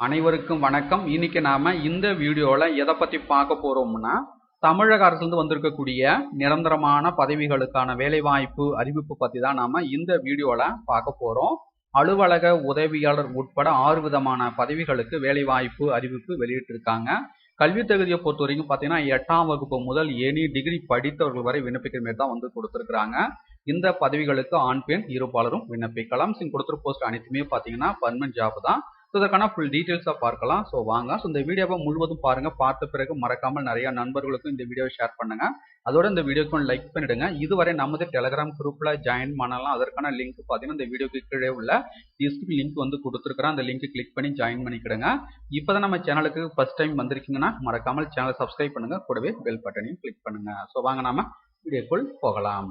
அனைவருக்கும் வணக்கம். இன்னைக்கு நாம இந்த வீடியோல எதை பத்தி பார்க்க போறோம்னா தமிழக அரசுலேருந்து வந்திருக்கக்கூடிய நிரந்தரமான பதவிகளுக்கான வேலைவாய்ப்பு அறிவிப்பு பத்தி தான் நாம இந்த வீடியோல பார்க்க போறோம். அலுவலக உதவியாளர் உட்பட ஆறு விதமான பதவிகளுக்கு வேலைவாய்ப்பு அறிவிப்பு வெளியிட்டிருக்காங்க. கல்வி தகுதியை பொறுத்த வரைக்கும் பார்த்தீங்கன்னா எட்டாம் வகுப்பு முதல் எனி டிகிரி படித்தவர்கள் வரை விண்ணப்பிக்கிற மாதிரி தான் வந்து கொடுத்துருக்குறாங்க. இந்த பதவிகளுக்கு ஆண் பெண் இருப்பாளரும் விண்ணப்பிக்கலாம். சிங் கொடுத்துரு போஸ்ட் அனைத்துமே பார்த்தீங்கன்னா பர்மனன்ட் ஜாப் தான். ஸோ இதற்கான ஃபுல் டீட்டெயில்ஸாக பார்க்கலாம். ஸோ வாங்க. ஸோ இந்த வீடியோவை முழுவதும் பாருங்கள் பார்த்த பிறகு மறக்காமல் நிறைய நண்பர்களுக்கும் இந்த வீடியோவை ஷேர் பண்ணுங்க. அதோட இந்த வீடியோக்கு லைக் பண்ணிடுங்க. இதுவரை நமது டெலகிராம் குரூப்பில் ஜாயின் பண்ணலாம். அதற்கான லிங்க் பார்த்தீங்கன்னா இந்த வீடியோக்கு கீழே உள்ள டிஸ்கிரிப்ஷன் லிங்க் வந்து கொடுத்துருக்குறேன். அந்த லிங்க் கிளிக் பண்ணி ஜாயின் பண்ணிக்கிடுங்க. இப்போ தான் நம்ம சேனலுக்கு ஃபர்ஸ்ட் டைம் வந்திருக்கீங்கன்னா மறக்காமல் சேனலை சப்ஸ்கிரைப் பண்ணுங்க. கூடவே பெல் பட்டனையும் கிளிக் பண்ணுங்க. ஸோ வாங்க நாம வீடியோக்குள் போகலாம்.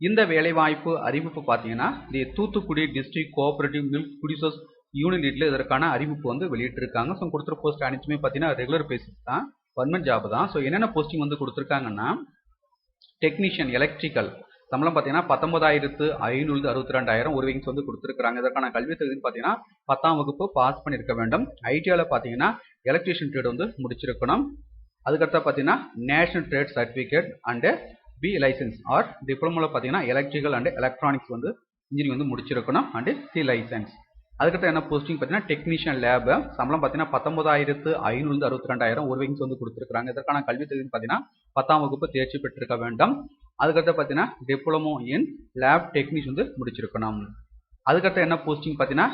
இந்த வேலைவாய்ப்பு அறிவிப்பு பார்த்தீங்கன்னா the Thoothukudi district cooperative milk producers யூனிட்ல இதற்கான அறிவிப்பு வந்து வெளியிட்டிருக்காங்க. ஸோ கொடுத்துரு போஸ்ட் அனைத்துமே பார்த்தீங்கன்னா ரெகுலர் பேசிஸ் தான். பர்மனன்ட் ஜாப் தான். ஸோ என்னென்ன போஸ்டிங் வந்து கொடுத்துருக்காங்கன்னா டெக்னீஷியன் எலக்ட்ரிக்கல் சம்பளம் பார்த்தீங்கன்னா பத்தொன்பதாயிரத்து ஐநூறு அறுபத்தி ரெண்டாயிரம் ஒரு விங்ஸ் வந்து கொடுத்துருக்காங்க இதற்கான கல்வி தகுதின்னு பார்த்தீங்கன்னா பத்தாம் வகுப்பு பாஸ் பண்ணியிருக்க வேண்டும். ஐடியாவில் பார்த்தீங்கன்னா எலக்ட்ரிஷியன் ட்ரேட் வந்து முடிச்சிருக்கணும். அதுக்கடுத்து பார்த்தீங்கன்னா national trade certificate and B licence or டிப்ளமோவில் பார்த்தீங்கன்னா எலக்ட்ரிக்கல் அண்ட் எலக்ட்ரானிக்ஸ் வந்து இன்ஜினியரிங் வந்து முடிச்சிருக்கணும். அண்டு சி லைசன்ஸ் அதுக்கடுத்து என்ன போஸ்டிங் பார்த்தீங்கன்னா டெக்னீஷியன் லேபு சம்பளம் பார்த்தீங்கன்னா பத்தொன்பதாயிரத்து ஐநூறு அறுபத்தி ரெண்டாயிரம் ஒரு விங்ஸ் வந்து கொடுத்துருக்காங்க இதற்கான கல்வி தகுதின்னு பார்த்தீங்கன்னா பத்தாம் வகுப்பு தேர்ச்சி பெற்றிருக்க வேண்டும். அதுக்கடுத்து பார்த்தீங்கன்னா டிப்ளமோ இன் லேப் டெக்னீஷியன் வந்து முடிச்சிருக்கணும். அதுக்கடுத்து என்ன போஸ்டிங் பார்த்தீங்கன்னா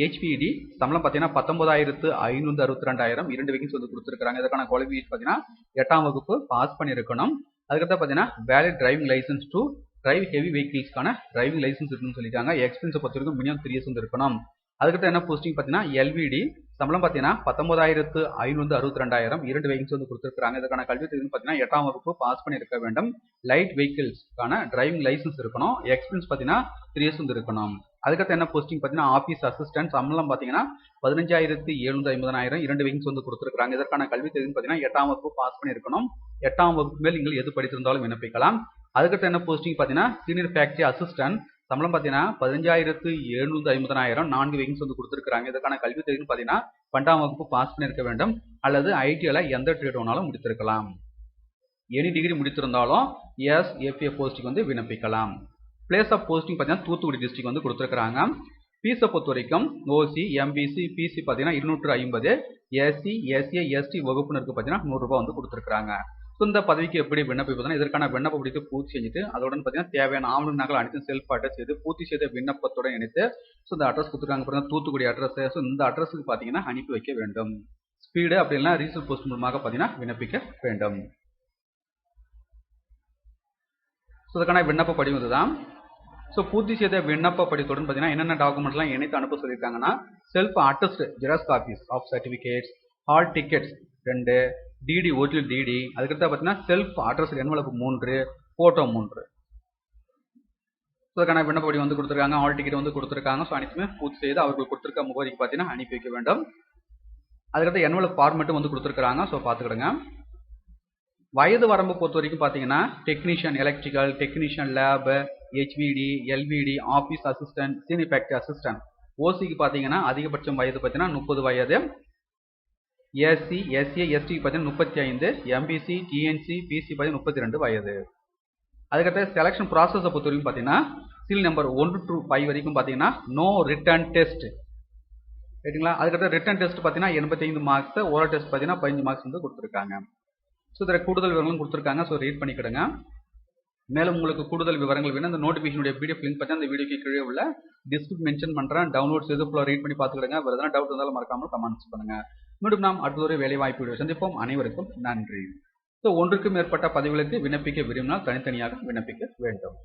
ஹெச்பிடி சம்பளம் பார்த்தீங்கன்னா பத்தொன்பதாயிரத்து ஐநூறு அறுபத்தி ரெண்டாயிரம் இரண்டு வேகன்ஸ் வந்து கொடுத்துருக்காங்க இதற்கான குவாலிஃபிகேஷன் பார்த்தீங்கன்னா எட்டாம் வகுப்பு பாஸ் பண்ணியிருக்கணும் அதுக்கடுத்து பார்த்தீங்கன்னா valid driving licence to drive heavy வெஹிக்கிள்ஸ்க்கான driving licence இருக்குன்னு சொல்லியிருக்காங்க எக்ஸ்பீரியன்ஸை பொறுத்த வரைக்கும் மினிமம் த்ரீ இயர்ஸ் வந்து இருக்கணும். அதுக்கடுத்து என்ன போஸ்டிங் பார்த்தீங்கன்னா எல்விடி சம்பளம் பார்த்தீங்கன்னா பத்தொன்பதாயிரத்து ஐநூறு அறுபத்தி ரெண்டாயிரம். இரண்டு வெஹிக்கிள்ஸ் வந்து கொடுத்துருக்காங்க இதற்கான கல்வி தகுதி பார்த்தீங்கன்னா எட்டாம் வகுப்பு பாஸ் பண்ணியிருக்க வேண்டும். லைட் வெஹிக்கிள்ஸ்க்கான டிரைவிங் லைசன்ஸ் இருக்கணும். எக்ஸ்பீரியன்ஸ் பார்த்தீங்கன்னா த்ரீ இயர்ஸ் வந்து இருக்கணும். அதுக்கடுத்து என்ன போஸ்டிங் பார்த்தீங்கன்னா ஆஃபீஸ் அசிஸ்டன்ட் சம்பளம் பார்த்தீங்கன்னா பதினஞ்சாயிரத்து எழுநூத்தி ஐம்பதாயிரம். இரண்டு விங்ஸ் வந்து கொடுத்துருக்காங்க இதற்கான கல்வி தகுதி பார்த்தீங்கன்னா எட்டாம் வகுப்பு பாஸ் பண்ணியிருக்கணும். எட்டாம் வகுப்பு மேல் நீங்கள் எது படித்திருந்தாலும் விண்ணப்பிக்கலாம். அதுக்கடுத்து என்ன போஸ்டிங் பார்த்தீங்கன்னா சீனியர் ஃபேக்டரி அசிஸ்டன்ட் சம்பளம் பார்த்தீங்கன்னா பதினஞ்சாயிரத்து எழுநூத்தி ஐம்பதனாயிரம் நான்கு விங்ஸ் வந்து கொடுத்துருக்காங்க இதற்கான கல்வி தகுதின்னு பார்த்தீங்கன்னா பன்னெண்டாம் வகுப்பு பாஸ் பண்ணியிருக்க வேண்டும். அல்லது ஐடியில் எந்த ட்ரேட் வேணாலும் முடித்திருக்கலாம். எனி டிகிரி முடித்திருந்தாலும் எஸ் எஃப்ஏ போஸ்டிங் வந்து விண்ணப்பிக்கலாம். பிளேஸ் ஆஃப் போஸ்டிங் பார்த்தீங்கன்னா தூத்துக்குடி டிஸ்ட்ரிக் வந்து கொடுத்துருக்காங்க ஃபீஸை பொறுத்த வரைக்கும் ஓசி எம்பிசி பிசி பார்த்தீங்கன்னா இருநூற்று ஐம்பது. எஸ்சி எஸ்ஏ எஸ்டி வகுப்பினருக்கு பார்த்தீங்கன்னா நூறுரூபா வந்து கொடுத்துருக்காங்க ஸோ இந்த பதவிக்கு எப்படி விண்ணப்பிப்பதுனா இதற்கான விண்ணப்ப படித்து பூர்த்தி செஞ்சுட்டு அதோட பார்த்தீங்கன்னா தேவையான ஆவண நகல் அனைத்தும் செல்ஃப் அட்ரஸ் செய்து பூர்த்தி செய்த விண்ணப்பத்துடன் இணைத்து ஸோ இந்த அட்ரஸ் கொடுத்துருக்காங்க பாருங்க தூத்துக்குடி அட்ரஸ் ஸோ இந்த அட்ரஸுக்கு பார்த்தீங்கன்னா அனுப்பி வைக்க வேண்டும். ஸ்பீடு அப்படின்னா ரீசல் போஸ்ட் மூலமாக பார்த்தீங்கன்னா விண்ணப்பிக்க வேண்டும். ஸோ இதுக்கான விண்ணப்ப படிவம் இதுதான் ஸோ பூர்த்தி செய்த விண்ணப்ப படித்துடன் பார்த்தீங்கன்னா என்னென்ன டாக்குமெண்ட்லாம் இணைத்து அனுப்ப சொல்லியிருக்காங்கன்னா self attest xerox copies of certificates hall tickets ரெண்டு டிடி ஓட்டில் டிடி அதுக்கடுத்து பார்த்தீங்கன்னா செல்ஃப் அட்ரஸ் என்வலப்பு மூன்று ஃபோட்டோ மூன்று. அதுக்கான விண்ணப்படி வந்து கொடுத்துருக்காங்க ஹால் டிக்கெட் வந்து கொடுத்துருக்காங்க. ஸோ அனைத்துமே பூர்த்தி செய்து அவர்கள் கொடுத்துருக்க முகவரிக்கு பார்த்தீங்கன்னா அனுப்பி வைக்க வேண்டும். அதுக்கடுத்து என்வலப் ஃபார்மெட்டும் வந்து கொடுத்துருக்காங்க ஸோ பார்த்துக்கிடுங்க வயது வரம்பு பொறுத்த வரைக்கும் பார்த்தீங்கன்னா technician electrical technician lab HVD LVD office assistant சீனி ஃபேக்டரி அசிஸ்டன்ட் ஓசிக்கு பார்த்தீங்கன்னா அதிகபட்சம் வயது பார்த்தீங்கன்னா முப்பது வயது. எஸ்சி எஸ்சி எஸ்டி பார்த்தீங்கன்னா முப்பத்தி ஐந்து எம்பிசி டிஎன்சி பிசி பார்த்தீங்கன்னா முப்பத்தி ரெண்டு வயது. அதுக்கடுத்து செலெக்ஷன் ப்ராசஸை பொறுத்த வரைக்கும் பார்த்தீங்கன்னா சீல் நம்பர் ஒன்று டு ஃபைவ் வரைக்கும் பார்த்தீங்கன்னா நோ ரிட்டர்ன் டெஸ்ட் ரைட்டுங்களா அதுக்கடுத்து ரிட்டர்ன் டெஸ்ட் பார்த்தீங்கன்னா எண்பத்தைந்து மார்க்ஸ் ஓரல் டெஸ்ட் பார்த்தீங்கன்னா பதினஞ்சு மார்க்ஸ் வந்து கொடுத்துருக்காங்க. ஸோ இதில் கூடுதல் விவரங்களும் கொடுத்துருக்காங்க. ஸோ ரீட் பண்ணிக்கிடுங்க மேலும் உங்களுக்கு கூடுதல் விவரங்கள் வேணும் இந்த நோட்டிஃபிகேஷனுடைய பிடிஎஃப் லிங்க் பற்றி அந்த வீடியோக்கு கீழே உள்ள டிஸ்கிரிப் மென்ஷன் பண்ணுறேன் டவுன்லோட் செய்து ஃபுல்லாக ரீட் பண்ணி பார்த்துக்கிடுங்க. வேறு எதனா டவுட் இருந்தாலும் மறக்காமல் கமெண்ட்ஸ் பண்ணுங்க. மீண்டும் நாம் அடுத்த ஒரு வேலை வாய்ப்பு வீடியோ சந்திப்போம். அனைவருக்கும் நன்றி. ஸோ ஒன்றுக்கும் மேற்பட்ட பதவிகளுக்கு விண்ணப்பிக்க விரும்பினால் தனித்தனியாக விண்ணப்பிக்க வேண்டும்.